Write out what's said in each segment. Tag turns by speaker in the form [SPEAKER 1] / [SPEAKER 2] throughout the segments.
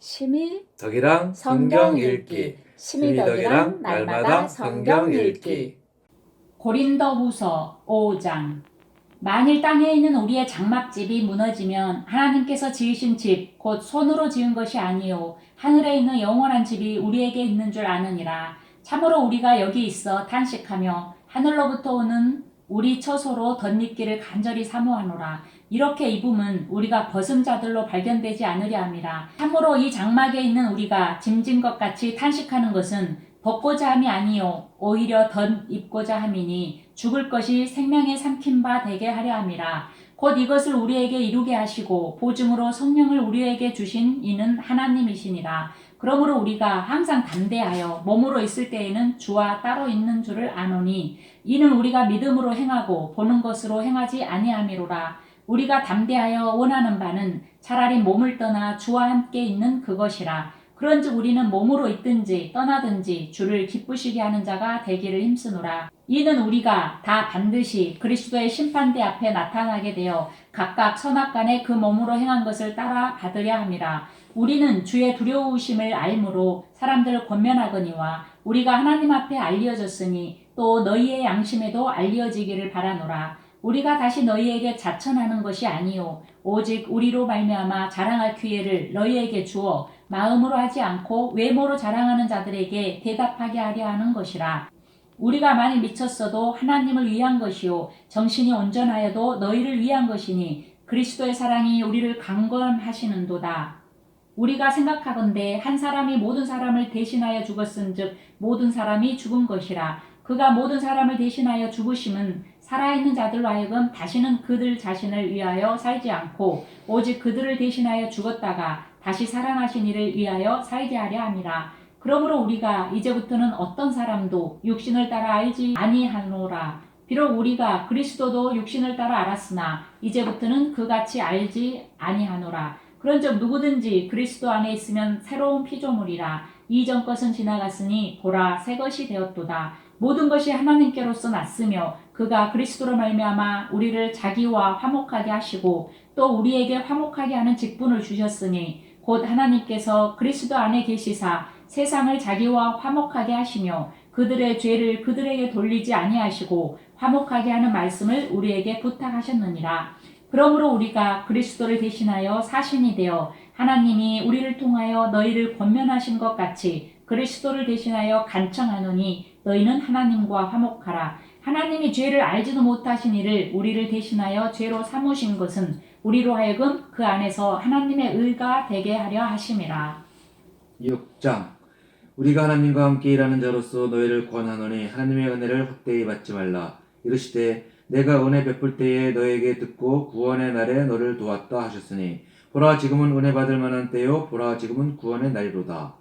[SPEAKER 1] 심의
[SPEAKER 2] 덕이랑 성경 읽기.
[SPEAKER 1] 심의 덕이랑 날마다 성경 읽기.
[SPEAKER 3] 고린도후서 5장. 만일 땅에 있는 우리의 장막집이 무너지면 하나님께서 지으신 집 곧 손으로 지은 것이 아니요. 하늘에 있는 영원한 집이 우리에게 있는 줄 아느니라. 참으로 우리가 여기 있어 탄식하며 하늘로부터 오는 우리 처소로 덧입기를 간절히 사모하노라. 이렇게 입음은 우리가 벗은 자들로 발견되지 않으려 함이라. 참으로 이 장막에 있는 우리가 짐진 것 같이 탄식하는 것은 벗고자 함이 아니요 오히려 덧 입고자 함이니 죽을 것이 생명에 삼킨 바 되게 하려 함이라. 곧 이것을 우리에게 이루게 하시고 보증으로 성령을 우리에게 주신 이는 하나님이시니라 그러므로 우리가 항상 담대하여 몸으로 있을 때에는 주와 따로 있는 줄을 아노니 이는 우리가 믿음으로 행하고 보는 것으로 행하지 아니함이로라 우리가 담대하여 원하는 바는 차라리 몸을 떠나 주와 함께 있는 그것이라 그런즉 우리는 몸으로 있든지 떠나든지 주를 기쁘시게 하는 자가 되기를 힘쓰노라. 이는 우리가 다 반드시 그리스도의 심판대 앞에 나타나게 되어 각각 선악간에 그 몸으로 행한 것을 따라 받으려 함이라. 우리는 주의 두려우심을 알므로 사람들을 권면하거니와 우리가 하나님 앞에 알려졌으니 또 너희의 양심에도 알려지기를 바라노라. 우리가 다시 너희에게 자천하는 것이 아니요 오직 우리로 말미암아 자랑할 기회를 너희에게 주어 마음으로 하지 않고 외모로 자랑하는 자들에게 대답하게 하려 하는 것이라. 우리가 만일 미쳤어도 하나님을 위한 것이요 정신이 온전하여도 너희를 위한 것이니 그리스도의 사랑이 우리를 강건하시는도다. 우리가 생각하건대 한 사람이 모든 사람을 대신하여 죽었은즉 모든 사람이 죽은 것이라. 그가 모든 사람을 대신하여 죽으심은 살아있는 자들로 하여금 다시는 그들 자신을 위하여 살지 않고 오직 그들을 대신하여 죽었다가 다시 살아나신 이를 위하여 살게 하려 함이라. 그러므로 우리가 이제부터는 어떤 사람도 육신을 따라 알지 아니하노라. 비록 우리가 그리스도도 육신을 따라 알았으나 이제부터는 그같이 알지 아니하노라. 그런즉 누구든지 그리스도 안에 있으면 새로운 피조물이라. 이전 것은 지나갔으니 보라 새 것이 되었도다. 모든 것이 하나님께로서 났으며 그가 그리스도로 말미암아 우리를 자기와 화목하게 하시고 또 우리에게 화목하게 하는 직분을 주셨으니 곧 하나님께서 그리스도 안에 계시사 세상을 자기와 화목하게 하시며 그들의 죄를 그들에게 돌리지 아니하시고 화목하게 하는 말씀을 우리에게 부탁하셨느니라. 그러므로 우리가 그리스도를 대신하여 사신이 되어 하나님이 우리를 통하여 너희를 권면하신 것 같이 그리스도를 대신하여 간청하노니 너희는 하나님과 화목하라. 하나님이 죄를 알지도 못하신 이를 우리를 대신하여 죄로 삼으신 것은 우리로 하여금 그 안에서 하나님의 의가 되게 하려 하심이라.
[SPEAKER 2] 6장 우리가 하나님과 함께 일하는 자로서 너희를 권하노니 하나님의 은혜를 헛되이 받지 말라 이르시되 내가 은혜 베풀 때에 너에게 듣고 구원의 날에 너를 도왔다 하셨으니 보라 지금은 은혜 받을 만한 때요. 보라 지금은 구원의 날이로다.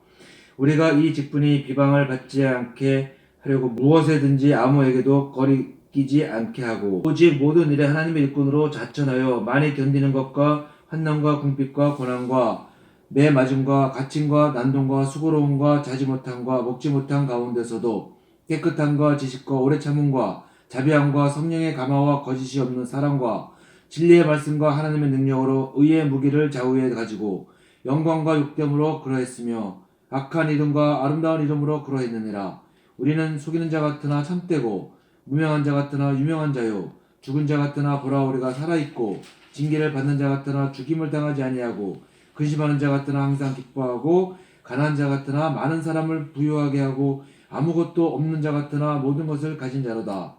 [SPEAKER 2] 우리가 이 직분이 비방을 받지 않게 하려고 무엇에든지 아무에게도 거리끼지 않게 하고 오직 모든 일에 하나님의 일꾼으로 자천하여 많이 견디는 것과 환난과 궁핍과 고난과 매 맞음과 갇힘과 난동과 수고로움과 자지 못함과 먹지 못한 가운데서도 깨끗함과 지식과 오래 참음과 자비함과 성령의 감화와 거짓이 없는 사랑과 진리의 말씀과 하나님의 능력으로 의의 무기를 좌우에 가지고 영광과 육됨으로 그러했으며 악한 이름과 아름다운 이름으로 그러했느니라 우리는 속이는 자 같으나 참되고 무명한 자 같으나 유명한 자요 죽은 자 같으나 보라 우리가 살아 있고 징계를 받는 자 같으나 죽임을 당하지 아니하고 근심하는 자 같으나 항상 기뻐하고 가난한 자 같으나 많은 사람을 부유하게 하고 아무것도 없는 자 같으나 모든 것을 가진 자로다.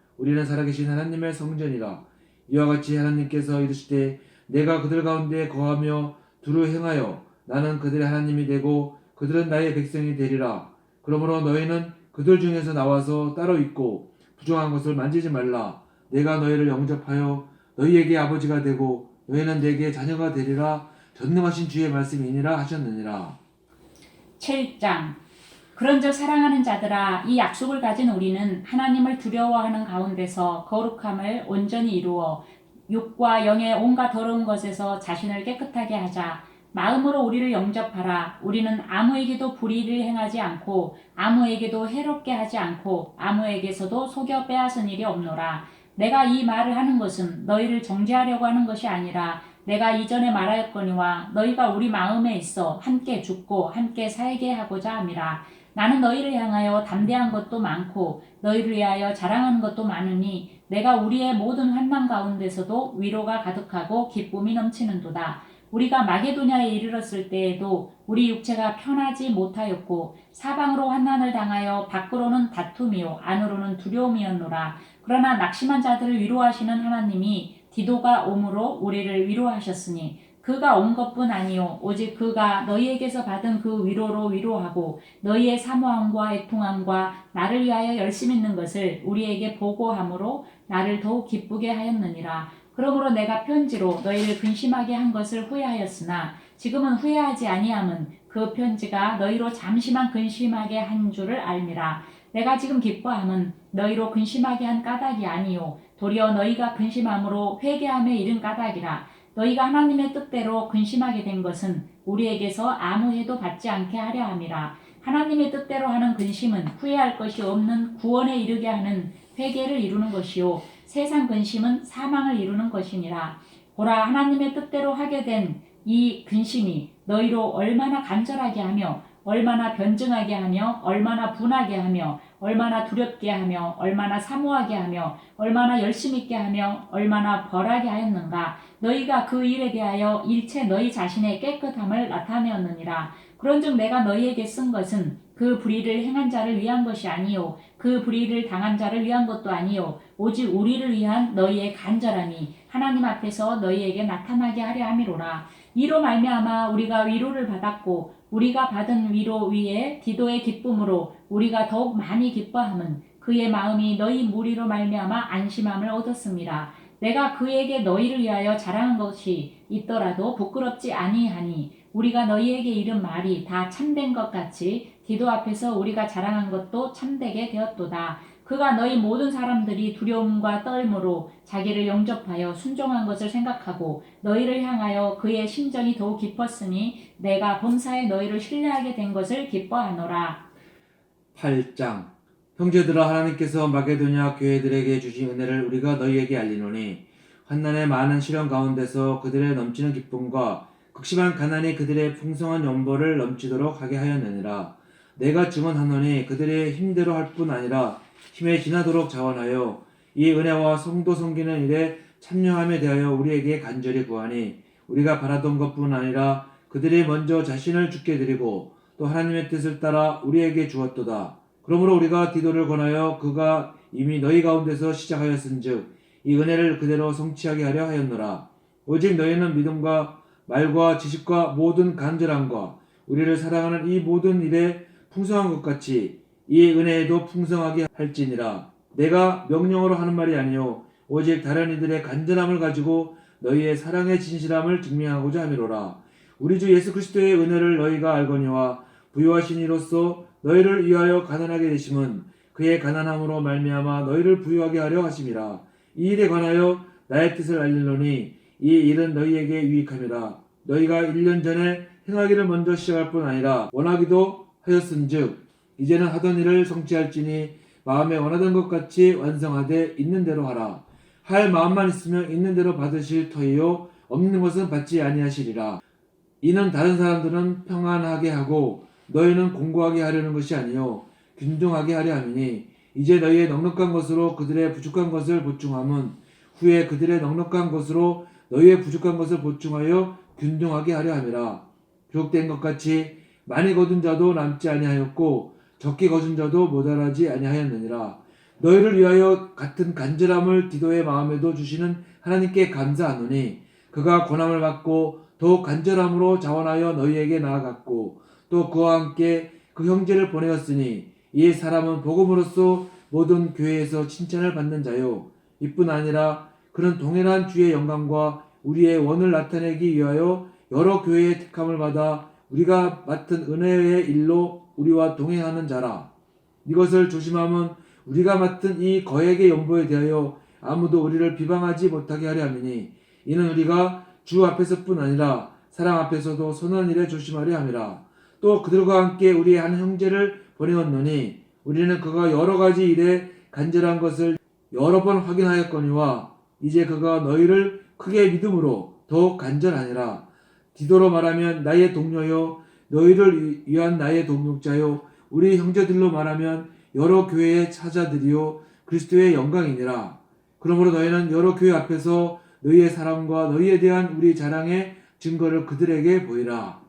[SPEAKER 2] 우리는 살아계신 하나님의 성전이라 이와 같이 하나님께서 이르시되 내가 그들 가운데 거하며 두루 행하여 나는 그들의 하나님이 되고 그들은 나의 백성이 되리라. 그러므로 너희는 그들 중에서 나와서 따로 있고 부정한 것을 만지지 말라. 내가 너희를 영접하여 너희에게 아버지가 되고 너희는 내게 자녀가 되리라. 전능하신 주의 말씀이니라 하셨느니라.
[SPEAKER 3] 7장 그런즉 사랑하는 자들아 이 약속을 가진 우리는 하나님을 두려워하는 가운데서 거룩함을 온전히 이루어 육과 영의 온갖 더러운 것에서 자신을 깨끗하게 하자. 마음으로 우리를 영접하라. 우리는 아무에게도 불의를 행하지 않고 아무에게도 해롭게 하지 않고 아무에게서도 속여 빼앗은 일이 없노라. 내가 이 말을 하는 것은 너희를 정죄하려고 하는 것이 아니라 내가 이전에 말하였거니와 너희가 우리 마음에 있어 함께 죽고 함께 살게 하고자 함이라. 나는 너희를 향하여 담대한 것도 많고 너희를 위하여 자랑하는 것도 많으니 내가 우리의 모든 환난 가운데서도 위로가 가득하고 기쁨이 넘치는도다. 우리가 마게도냐에 이르렀을 때에도 우리 육체가 편하지 못하였고 사방으로 환난을 당하여 밖으로는 다툼이요 안으로는 두려움이었노라. 그러나 낙심한 자들을 위로하시는 하나님이 디도가 옴으로 우리를 위로하셨으니 그가 온 것뿐 아니요. 오직 그가 너희에게서 받은 그 위로로 위로하고 너희의 사모함과 애통함과 나를 위하여 열심 있는 것을 우리에게 보고함으로 나를 더욱 기쁘게 하였느니라. 그러므로 내가 편지로 너희를 근심하게 한 것을 후회하였으나 지금은 후회하지 아니함은 그 편지가 너희로 잠시만 근심하게 한 줄을 알미라. 내가 지금 기뻐함은 너희로 근심하게 한 까닭이 아니요. 도리어 너희가 근심함으로 회개함에 이른 까닭이라 너희가 하나님의 뜻대로 근심하게 된 것은 우리에게서 아무 해도 받지 않게 하려 함이라. 하나님의 뜻대로 하는 근심은 후회할 것이 없는 구원에 이르게 하는 회개를 이루는 것이요. 세상 근심은 사망을 이루는 것이니라. 보라 하나님의 뜻대로 하게 된 이 근심이 너희로 얼마나 간절하게 하며 얼마나 변증하게 하며 얼마나 분하게 하며 얼마나 두렵게 하며 얼마나 사모하게 하며 얼마나 열심 있게 하며 얼마나 벌하게 하였는가. 너희가 그 일에 대하여 일체 너희 자신의 깨끗함을 나타내었느니라. 그런즉 내가 너희에게 쓴 것은 그 불의를 행한 자를 위한 것이 아니요 그 불의를 당한 자를 위한 것도 아니요 오직 우리를 위한 너희의 간절함이 하나님 앞에서 너희에게 나타나게 하려 함이로라. 이로 말미암아 우리가 위로를 받았고 우리가 받은 위로 위에 디도의 기쁨으로 우리가 더욱 많이 기뻐함은 그의 마음이 너희 무리로 말미암아 안심함을 얻었습니다. 내가 그에게 너희를 위하여 자랑한 것이 있더라도 부끄럽지 아니하니 우리가 너희에게 이른 말이 다 참된 것 같이 디도 앞에서 우리가 자랑한 것도 참되게 되었도다. 그가 너희 모든 사람들이 두려움과 떨므로 자기를 영접하여 순종한 것을 생각하고 너희를 향하여 그의 심정이 더욱 깊었으니 내가 범사에 너희를 신뢰하게 된 것을 기뻐하노라.
[SPEAKER 2] 8장 형제들아 하나님께서 마게도냐 교회들에게 주신 은혜를 우리가 너희에게 알리노니 환난의 많은 시련 가운데서 그들의 넘치는 기쁨과 극심한 가난이 그들의 풍성한 연보를 넘치도록 하게 하였느니라 내가 증언하노니 그들의 힘대로 할 뿐 아니라 힘에 지나도록 자원하여 이 은혜와 성도 섬기는 일에 참여함에 대하여 우리에게 간절히 구하니 우리가 바라던 것뿐 아니라 그들이 먼저 자신을 죽게 드리고 또 하나님의 뜻을 따라 우리에게 주었도다. 그러므로 우리가 디도를 권하여 그가 이미 너희 가운데서 시작하였은즉 이 은혜를 그대로 성취하게 하려 하였노라. 오직 너희는 믿음과 말과 지식과 모든 간절함과 우리를 사랑하는 이 모든 일에 풍성한 것 같이 이 은혜에도 풍성하게 할지니라. 내가 명령으로 하는 말이 아니요 오직 다른 이들의 간절함을 가지고 너희의 사랑의 진실함을 증명하고자 함이로라. 우리 주 예수 그리스도의 은혜를 너희가 알거니와 부유하신 이로써 너희를 위하여 가난하게 되심은 그의 가난함으로 말미암아 너희를 부유하게 하려 하심이라. 이 일에 관하여 나의 뜻을 알리노니 이 일은 너희에게 유익함이라. 너희가 1년 전에 행하기를 먼저 시작할 뿐 아니라 원하기도 하였은즉 이제는 하던 일을 성취할지니 마음에 원하던 것 같이 완성하되 있는 대로 하라. 할 마음만 있으면 있는 대로 받으실 터이요 없는 것은 받지 아니하시리라. 이는 다른 사람들은 평안하게 하고 너희는 공고하게 하려는 것이 아니요 균등하게 하려 함이니 이제 너희의 넉넉한 것으로 그들의 부족한 것을 보충함은 후에 그들의 넉넉한 것으로 너희의 부족한 것을 보충하여 균등하게 하려 함이라. 기록된 것 같이 많이 거둔 자도 남지 아니하였고 적게 거둔 자도 모자라지 아니하였느니라. 너희를 위하여 같은 간절함을 디도의 마음에도 주시는 하나님께 감사하노니 그가 고난을 받고 더욱 간절함으로 자원하여 너희에게 나아갔고 또 그와 함께 그 형제를 보내었으니 이 사람은 복음으로써 모든 교회에서 칭찬을 받는 자요 이뿐 아니라 그는 동일한 주의 영광과 우리의 원을 나타내기 위하여 여러 교회의 택함을 받아 우리가 맡은 은혜의 일로 우리와 동행하는 자라. 이것을 조심하면 우리가 맡은 이 거액의 연보에 대하여 아무도 우리를 비방하지 못하게 하려 함이니 이는 우리가 주 앞에서뿐 아니라 사랑 앞에서도 선한 일에 조심하려 함이라. 또 그들과 함께 우리의 한 형제를 보내었노니 우리는 그가 여러 가지 일에 간절한 것을 여러 번 확인하였거니와 이제 그가 너희를 크게 믿음으로 더욱 간절하니라. 디도로 말하면 나의 동료요 너희를 위한 나의 동력자요 우리 형제들로 말하면 여러 교회의 차자들이요 그리스도의 영광이니라. 그러므로 너희는 여러 교회 앞에서 너희의 사랑과 너희에 대한 우리 자랑의 증거를 그들에게 보이라.